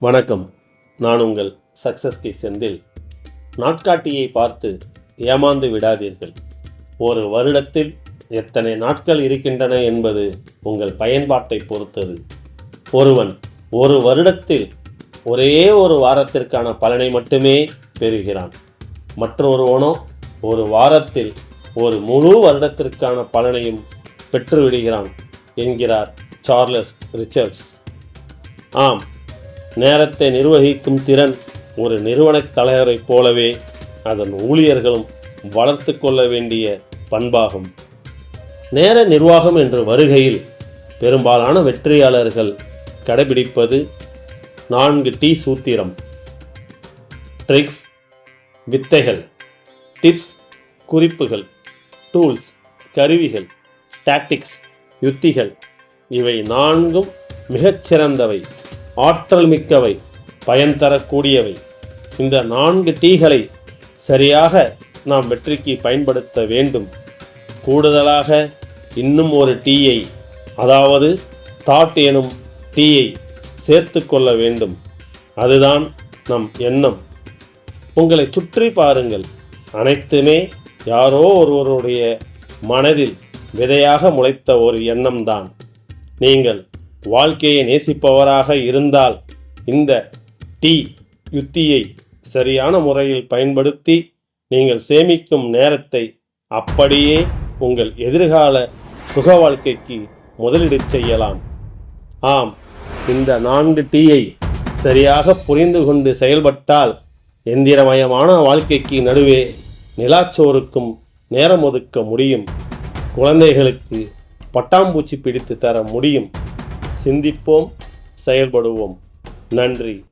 வணக்கம். நான் உங்கள் சக்சஸ் கி செந்தில். நாட்காட்டியை பார்த்து ஏமாந்து விடாதீர்கள். ஒரு வருடத்தில் எத்தனை நாட்கள் இருக்கின்றன என்பது உங்கள் பயன்பாட்டை பொறுத்தது. ஒருவன் ஒரு வருடத்தில் ஒரே ஒரு வாரத்திற்கான பலனை மட்டுமே பெறுகிறான். மற்றொருவனோ ஒரு வாரத்தில் ஒரு முழு வருடத்திற்கான பலனையும் பெற்றுவிடுகிறான் என்கிறார் சார்லஸ் ரிச்சர்ட்ஸ். ஆம். நேரத்தை நிர்வகிக்கும் திறன் ஒரு நிறுவனத் தலைவரைப் போலவே அதன் ஊழியர்களும் வளர்த்து கொள்ள வேண்டிய பண்பாகும். நேர நிர்வாகம் என்று வருகையில் பெரும்பாலான வெற்றியாளர்கள் கடைபிடிப்பது நான்கு டி சூத்திரம். ட்ரிக்ஸ் வித்தைகள் டிப்ஸ் குறிப்புகள் டூல்ஸ் கருவிகள் டாக்டிக்ஸ் யுத்திகள் இவை நான்கும் மிகச்சிறந்தவை. ஆற்றல் மிக்கவை பயன் தரக்கூடியவை. இந்த நான்கு டீகளை சரியாக நாம் வெற்றிக்கு பயன்படுத்த வேண்டும். கூடுதலாக இன்னும் ஒரு டீயை அதாவது தாட் எனும் டீயை சேர்த்து கொள்ள வேண்டும். அதுதான் நம் எண்ணம். உங்களை சுற்றி பாருங்கள். அனைத்துமே யாரோ ஒருவருடைய மனதில் விதையாக முளைத்த ஒரு எண்ணம்தான். நீங்கள் வாழ்க்கையை நேசிப்பவராக இருந்தால் இந்த டி யுத்தியை சரியான முறையில் பயன்படுத்தி நீங்கள் சேமிக்கும் நேரத்தை அப்படியே உங்கள் எதிர்கால சுக வாழ்க்கைக்கு முதலீடு செய்யலாம். ஆம் இந்த நான்கு டீயை சரியாக புரிந்து கொண்டு செயல்பட்டால் எந்திரமயமான வாழ்க்கைக்கு நடுவே நிலாச்சோருக்கும் நேரம் ஒதுக்க முடியும். குழந்தைகளுக்கு பட்டாம்பூச்சி பிடித்து தர முடியும். சிந்திப்போம் செயல்படுவோம். நன்றி.